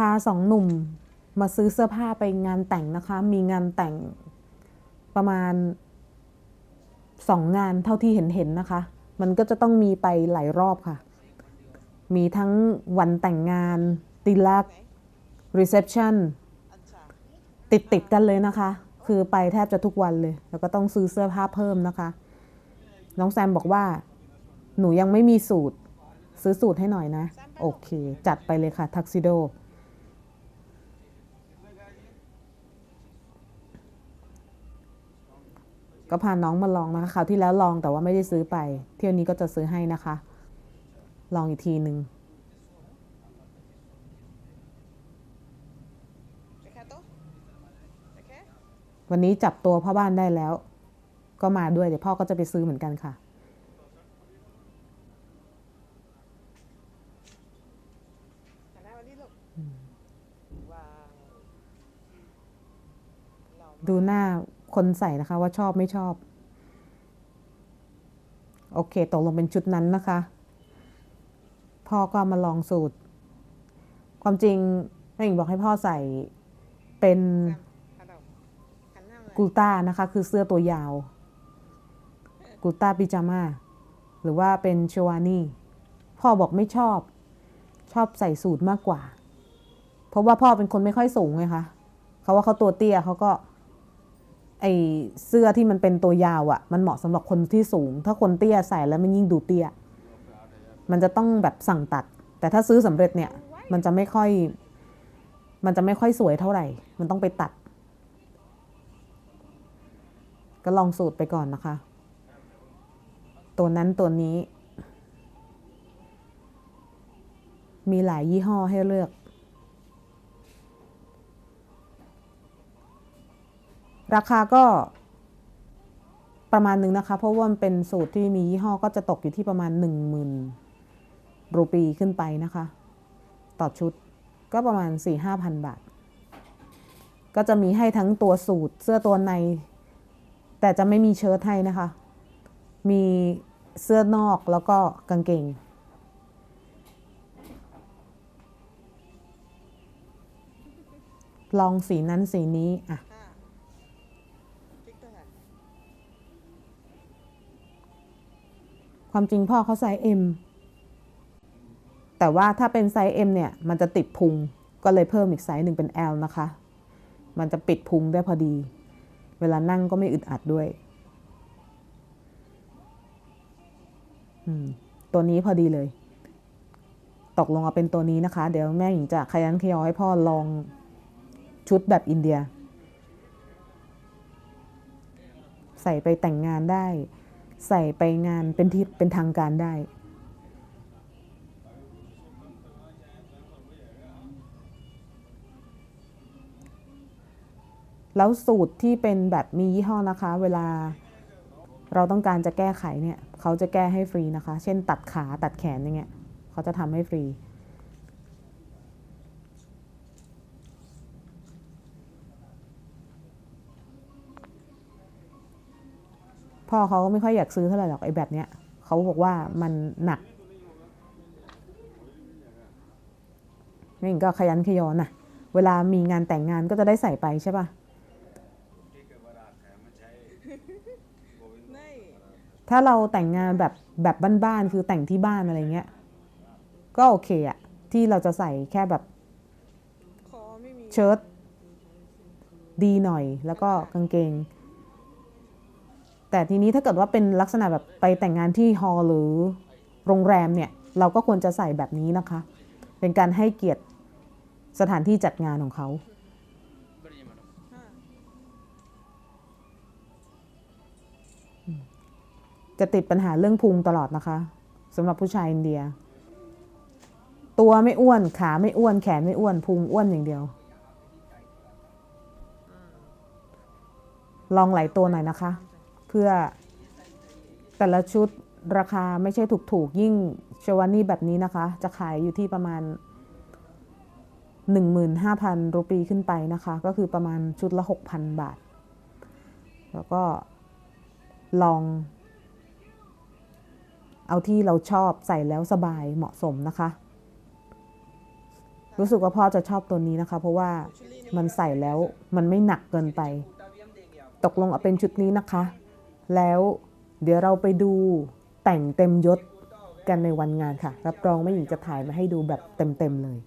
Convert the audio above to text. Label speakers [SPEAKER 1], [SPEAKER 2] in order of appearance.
[SPEAKER 1] พาสองหนุ่มมาซื้อเสื้อผ้าไปงานแต่งนะคะ มีงานแต่งประมาณสองงานเท่าที่เห็นเห็นนะคะ มันก็จะต้องมีไปหลายรอบค่ะ มีทั้งวันแต่งงานติลักรีเซพชันติดติดกันเลยนะคะ คือไปแทบจะทุกวันเลย แล้วก็ต้องซื้อเสื้อผ้าเพิ่มนะคะ น้องแซมบอกว่า หนูยังไม่มีสูตร ซื้อสูตรให้หน่อยนะ โอเค จัดไปเลยค่ะทักซิโด ก็พาน้องมาลองนะคะคราวที่แล้วลองแต่ว่าไม่ได้ซื้อไป เที่ยวนี้ก็จะซื้อให้นะคะ ลองอีกทีหนึ่ง
[SPEAKER 2] Dejato? ¿De qué?
[SPEAKER 1] วันนี้จับตัวพ่อบ้านได้แล้ว ก็มาด้วยเดี๋ยวพ่อก็จะไปซื้อเหมือนกันค่ะ
[SPEAKER 2] หันหน้ามาที่ลูกว้าวหล่อมาก
[SPEAKER 1] ดูหน้า คนใส่นะคะว่าชอบไม่ชอบ โอเคตกลงเป็นชุดนั้นนะคะ พ่อก็มาลองสูตร ความจริงแม่หญิงบอกให้พ่อใส่เป็นกูต้านะคะ คือเสื้อตัวยาว กูต้าปิจาม่าหรือว่าเป็นชวานี่พ่อบอกไม่ชอบ ชอบใส่สูทมากกว่า เพราะว่าพ่อเป็นคนไม่ค่อยสูงไงคะเขาว่าเขาตัวเตี้ยเขาก็ ไอเสื้อที่มันเป็นตัวยาวอะ่ะ มันเหมาะสำหรับคนที่สูง ถ้าคนเตี้ยใส่แล้วมันยิ่งดูเตี้ย มันจะต้องแบบสั่งตัด แต่ถ้าซื้อสำเร็จเนี่ย มันจะไม่ค่อย มันจะไม่ค่อยสวยเท่าไหร่ มันต้องไปตัด ก็ลองสูตรไปก่อนนะคะ ตัวนั้นตัวนี้ มีหลายยี่ห้อให้เลือก ราคาก็ประมาณหนึ่งนะคะ เพราะว่ามันเป็นสูตรที่มียี่ห้อก็จะตกอยู่ที่ประมาณ 1 0,000 รูปีขึ้นไปนะคะ ต่อชุดก็ประมาณ 4-5,000 บาท ก็จะมีให้ทั้งตัวสูตรเสื้อตัวใน แต่จะไม่มีเชิ้ตให้นะคะ มีเสื้อนอกแล้วก็กางเกงลองสีนั้นสีนี้อะ
[SPEAKER 2] ค
[SPEAKER 1] วามจริงพ่อเขาไซส์ M แต่ว่าถ้าเป็นไซส์ M เนี่ยมันจะติดพุงก็เลยเพิ่มอีกไซส์หนึ่งเป็น L นะคะ มันจะปิดพุงได้พอดี เวลานั่งก็ไม่อึดอัดด้วย ตัวนี้พอดีเลย ตกลงเอาเป็นตัวนี้นะคะ เดี๋ยวแม่หญิงจะขยันขยอให้พ่อลองชุดแบบอินเดีย ใส่ไปแต่งงานได้ ใส่ไปงานเป็นที่เป็นทางการได้ แล้วสูตรที่เป็นแบบมียี่ห้อนะคะ เวลาเราต้องการจะแก้ไขเนี่ย เขาจะแก้ให้ฟรีนะคะ เช่นตัดขาตัดแขนอย่างเงี้ย เขาจะทำให้ฟรี พ่อเขาก็ไม่ค่อยอยากซื้อเท่าไหร่หรอกไอ้แบบเนี้ยเขาบอกว่ามันหนักนี่ก็ขยันขยอนะเวลามีงานแต่งงานก็จะได้ใส่ไปใช่ปะ
[SPEAKER 2] ไม่
[SPEAKER 1] ถ้าเราแต่งงานแบบแบบบ้านๆคือแต่งที่บ้านอะไรเงี้ย ก็โอเคอะที่เราจะใส่แค่แบบ
[SPEAKER 2] คอไม่มี
[SPEAKER 1] เชิ้ตดีหน่อยแล้วก็กางเกง แต่ทีนี้ถ้าเกิดว่าเป็นลักษณะแบบไปแต่งงานที่ฮอลล์หรือโรงแรมเนี่ยเราก็ควรจะใส่แบบนี้นะคะ เป็นการให้เกียรติสถานที่จัดงานของเขา
[SPEAKER 2] ห้า
[SPEAKER 1] จะติดปัญหาเรื่องพุงตลอดนะคะสำหรับผู้ชายอินเดีย ตัวไม่อ้วนขาไม่อ้วนแขนไม่อ้วนพุงอ้วนอย่างเดียว ลองหลายตัวหน่อยนะคะ เพื่อแต่ละชุดราคาไม่ใช่ถูกๆ ยิ่งชวานี่แบบนี้นะคะ จะขายอยู่ที่ประมาณ 15,000 รูปีขึ้นไปนะคะ ก็คือประมาณชุดละ 6,000 บาท แล้วก็ลอง เอาที่เราชอบใส่แล้วสบายเหมาะสมนะคะ รู้สึกว่าพ่อจะชอบตัวนี้นะคะ เพราะว่ามันใส่แล้วมันไม่หนักเกินไป ตกลงเอาเป็นชุดนี้นะคะ แล้วเดี๋ยวเราไปดูแต่งเต็มยศกันในวันงานค่ะ รับรองไม่หญิงจะถ่ายมาให้ดูแบบเต็มๆเลย